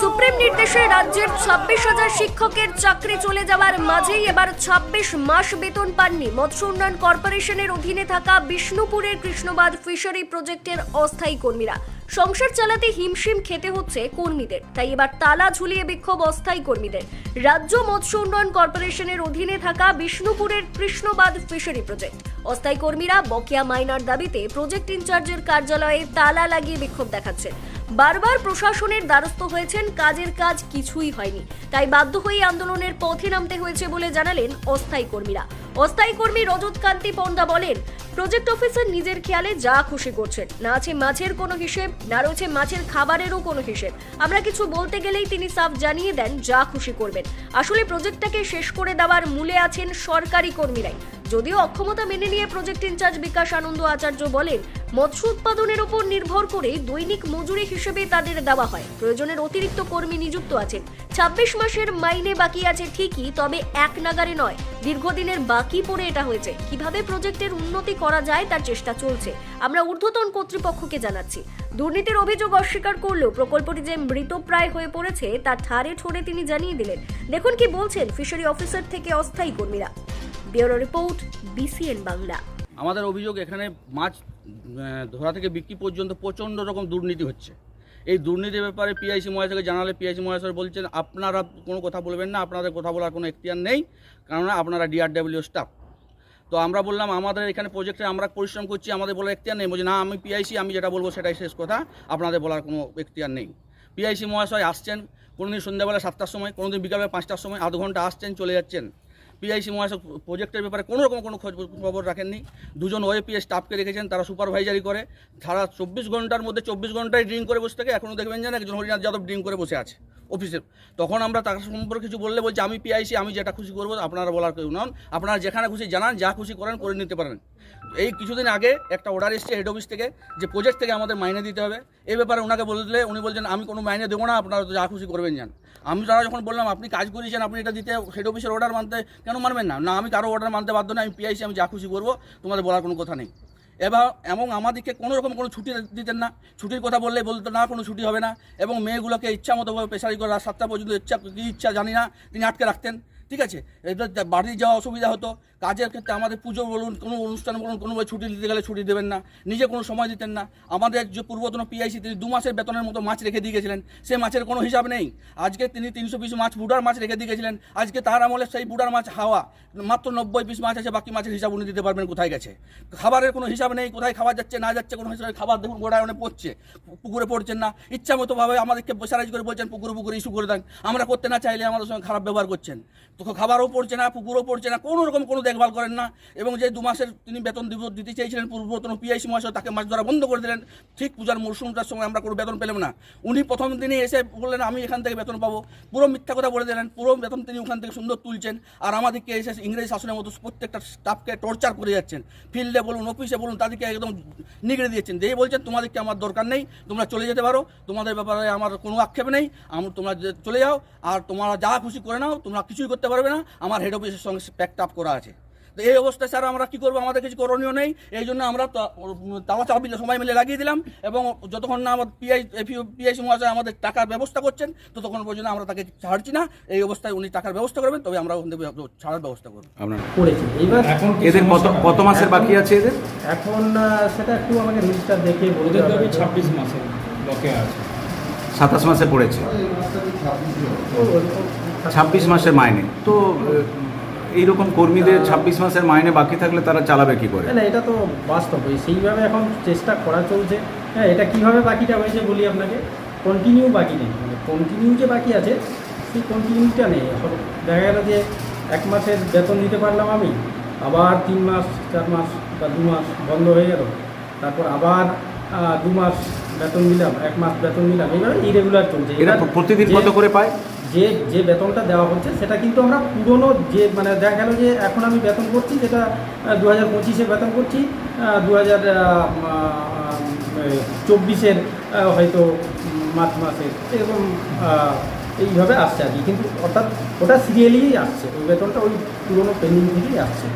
Supreme নির্দেশে রাজ্যের ছাব্বিশ হাজার শিক্ষকের চাকরি চলে যাওয়ার মাঝেই এবার ছাব্বিশ মাস বেতন পাননি। মৎস্য উন্নয়ন কর্পোরেশনের অধীনে থাকা বিষ্ণুপুরের কৃষ্ণবাদ ফিশারি প্রজেক্টের অস্থায়ী কর্মীরা। সংসার চালাতে হিমশিম খেতে হচ্ছে কর্মীদের। তাই এবার তালা ঝুলিয়ে বিক্ষোভ অস্থায়ী কর্মীদের। রাজ্য মৎস্য উন্নয়ন কর্পোরেশনের অধীনে থাকা বিষ্ণুপুরের কৃষ্ণবাদ ফিশারি প্রজেক্ট। অস্থায়ী কর্মীরা বকেয়া মাইনার দাবিতে প্রজেক্ট ইনচার্জের কার্যালয়ে তালা লাগিয়ে বিক্ষোভ দেখাচ্ছেন। বারবার প্রশাসনের দ্বারস্থ হয়েছেন, কাজের কাজ কিছুই হয়নি। তাই বাধ্য হয়ে আন্দোলনের পথে নামতে হয়েছে বলে জানালেন অস্থায়ী কর্মীরা। অস্থায়ী কর্মী রজত কান্তি পণ্ডা বলেন প্রজেক্ট অফিসার নিজের খেয়ালে যা খুশি করছেন। না আছে মাছের কোনো হিসেব, না রয়েছে মাছের খাবারেরও কোনো হিসেব। আমরা কিছু বলতে গেলেই তিনি সাফ জানিয়ে দেন যা খুশি করবেন। আসলে প্রজেক্টটাকে শেষ করে দেওয়ার মূলে আছেন সরকারি কর্মীরাই। যদিও অক্ষমতা মেনে নিয়ে প্রজেক্ট ইনচার্জ বিকাশ আনন্দ আচার্য বলেন, মৎস্য উৎপাদনের উপর নির্ভর করে দৈনিক মজুরি হিসেবে তাদের দেওয়া হয়। প্রয়োজনের অতিরিক্ত কর্মী নিযুক্ত আছেন। ছাব্বিশ মাসের মাইনে বাকি আছে ঠিকই, তবে এক নাগারে নয়, দীর্ঘদিনের বাকি পড়ে এটা হয়েছে। কীভাবে প্রজেক্টের উন্নতি করা যায় তার চেষ্টা চলছে। আমরা ঊর্ধ্বতন কর্তৃপক্ষকে জানাচ্ছি। দুর্নীতির অভিযোগ অস্বীকার করলেও প্রকল্পটি যে মৃতপ্রায় হয়ে পড়েছে তা ঠারে ঠোড়ে তিনি জানিয়ে দিলেন। দেখুন কি বলছেন ফিশারি অফিসার থেকে অস্থায়ী কর্মীরা। Bureau report, BCN Bangla. আমাদের অভিযোগ এখানে মাছ ধরা থেকে বিক্রি পর্যন্ত প্রচণ্ড রকম দুর্নীতি হচ্ছে। এই দুর্নীতির ব্যাপারে পিআইসি মহাশয়কে জানালে পিআইসি মহাশয় বলছেন, আপনারা কোনো কথা বলবেন না, আপনাদের কথা বলার কোনো এখতিয়ার নেই, কেননা আপনারা ডিআরডাব্লিউ স্টাফ। তো আমরা বললাম, আমাদের এখানে প্রজেক্টে আমরা পরিশ্রম করছি, আমাদের বলার এখতিয়ার নেই। বলছি, না, আমি পিআইসি, আমি যেটা বলব সেটাই শেষ কথা, আপনাদের বলার কোনো এখতিয়ার নেই। পিআইসি মহাশয় আসছেন, কোনোদিন সন্ধ্যাবেলা সাতটার সময়, কোনোদিন বিকালে পাঁচটার সময়, আধ ঘণ্টা আসছেন, চলে যাচ্ছেন। পিআইসি মহাশয় প্রজেক্টের ব্যাপারে কোনো রকম কোনো খোঁজ খবর রাখেননি। দুজন ওএপিএস স্টাফকে রেখেছেন, তারা সুপারভাইজারি করে। সারা চব্বিশ ঘণ্টার মধ্যে চব্বিশ ঘন্টায় ড্রিঙ্ক করে বসে থাকে। এখনও দেখবেন যেন একজন হরিনাথ যাদব ড্রিঙ্ক করে বসে আছে। অফিসে তখন আমরা তার সম্পর্কে কিছু বললে বলছি, আমি পিআইসি আমি যেটা খুশি করব, আপনারা বলার কেউ নন। আপনারা যেখানে খুশি জানান, যা খুশি করেন, করে নিতে পারেন। এই কিছুদিন আগে একটা অর্ডার এসছে হেড অফিস থেকে, যে প্রজেক্ট থেকে আমাদের মাইনে দিতে হবে। এই ব্যাপারে ওনাকে বললে, উনি বলছেন, আমি কোনো মাইনে দেবো না, আপনারা তো যা খুশি করবেন যান আমি তারা যখন বললাম, আপনি কাজ করেছেন আপনি এটা দিতে হেড অফিসের অর্ডার মানতে, কেন মানবেন না? না, আমি কারও অর্ডার মানতে বাধ্য না আমি পিআইসি আমি যা খুশি করব, তোমাদের বলার কোনো কথা নেই। এবার এবং আমাদেরকে কোনো রকম কোনো ছুটি দিতেন না। ছুটির কথা বললে বলতো না কোনো ছুটি হবে না। এবং মেয়েগুলোকে ইচ্ছা মতোভাবে প্রেশারি করে সাতটা পর্যন্ত ইচ্ছা কী ইচ্ছা জানি না। তিনি আটকে রাখতেন। ঠিক আছে? এদের বাড়ি যাওয়া অসুবিধা হতো। কাজের ক্ষেত্রে আমাদের পুজো বলুন, কোনো অনুষ্ঠান বলুন কোনোভাবে ছুটি দিতে গেলে ছুটি দেবেন না। নিজে কোনো সময় দিতেন না। আমাদের যে পূর্বতন পিআইসি তিনি দু মাসের বেতনের মতো মাছ রেখে দিয়ে গেছিলেন। সে মাছের কোনো হিসাব নেই। আজকে তিনি তিনশো পিস মাছ, বুড়ার মাছ রেখে দিয়ে গেছিলেন। আজকে তার আমলে সেই বুড়ার মাছ হাওয়া। মাত্র নব্বই পিস মাছ আছে, বাকি মাছের হিসাব উনি দিতে পারবেন কোথায় গেছে। খাবারের কোনো হিসাব নেই, কোথায় খাবার যাচ্ছে, না যাচ্ছে, কোনো হিসাবে খাবার দেখুন গোড়ায় অনেক পড়ছে, পুকুরে পড়ছেন না। ইচ্ছা মতো ভাবে আমাদেরকে বসারাজ করে বলছেন, পুকুরে পুকুরে ইস্যু করে দেন। আমরা করতে না চাইলে আমাদের সঙ্গে খারাপ ব্যবহার করছেন। খাবারও পড়ছে না, পুকুরও পড়ছে না, কোনো রকম কোনো দেখভাল করেন না। এবং যে দু মাসের তিনি বেতন দিব, দিতে চেয়েছিলেন পূর্বতন পিআইসি মহাশয়, তাকে মাছ ধরা বন্ধ করে দিলেন। ঠিক পূজার মরশুমটার সময় আমরা কোনো বেতন পেলাম না। উনি প্রথম দিনে এসে বললেন, আমি এখান থেকে বেতন পাবো। পুরো মিথ্যা কথা বলে দিলেন। পুরো বেতন তিনি ওখান থেকে সুন্দর তুলছেন। আর আমাদেরকে এসে ইংরেজি শাসনের মতো প্রত্যেকটা স্টাফকে টর্চার করে যাচ্ছেন। ফিল্ডে বলুন অফিসে বলুন, তাদেরকে একদম নিগড়ে দিয়েছেন। দিয়ে বলছেন, তোমাদেরকে আমার দরকার নেই, তোমরা চলে যেতে পারো। তোমাদের ব্যাপারে আমার কোনো আক্ষেপ নেই। আমার তোমরা চলে যাও। আর তোমরা যা খুশি করে নাও, তোমরা কিছুই করতে পারবে না আমার হেড অফিসের সঙ্গে প্যাকড আপ করা আছে। তো এই অবস্থায় স্যার আমরা কি করব? আমাদের কিছু করণীয় নেই। এই জন্য আমরা তা- তাওয়া চাপি সবাই মিলে লাগিয়ে দিলাম এবং যতক্ষণ না আমার পিআই পিআইসি মহাশয় আমাদের টাকার ব্যবস্থা করছেন ততক্ষণ পর্যন্ত আমরা তাকে ছাড়ছি না। এই অবস্থায় উনি টাকার ব্যবস্থা করবেন তবে আমরা ওখান থেকে ছাড়ার ব্যবস্থা করব। এখন এদের কত কত মাসের বাকি আছে এদের? এখন সেটা একটু আমাকে রেজিস্টার দেখে বলতে ওদের হবে। দাবি ছাব্বিশ মাসে বকেয়া আছে। সাতাশ মাসে পড়েছে। ছাব্বিশ মাসের মাইনে। তো এইরকম কর্মীদের ছাব্বিশ মাসের মাইনে বাকি থাকলে তারা চালাবে কি করে? না, এটা তো বাস্তব। সেইভাবে এখন চেষ্টা করা চলছে। হ্যাঁ এটা কীভাবে বাকিটা হয়েছে বলি আপনাকে? কন্টিনিউ বাকি নেই। মানে কন্টিনিউ যে বাকি আছে সেই কন্টিনিউটা নেই। এখন দেখা গেল যে এক মাসের বেতন দিতে পারলাম আমি আবার তিন মাস চার মাস বা দু মাস বন্ধ হয়ে গেল। তারপর আবার দু মাস বেতন দিলাম এক মাস বেতন দিলাম। এইভাবে ইরেগুলার চলছে। এরা এবার প্রতিদিন কত করে পায়? যে যে বেতনটা দেওয়া হচ্ছে, সেটা কিন্তু আমরা পুরনো যে মানে দেখা গেল যে এখন আমি বেতন করছি, যেটা দু হাজার পঁচিশে বেতন করছি দু হাজার চব্বিশের হয়তো মার্চ মাসে, এরকম এইভাবে আসছে আর কি। কিন্তু অর্থাৎ ওটা সিরিয়ালিই আসছে, ওই বেতনটা ওই পুরনো পেন্ডিং থেকেই আসছে।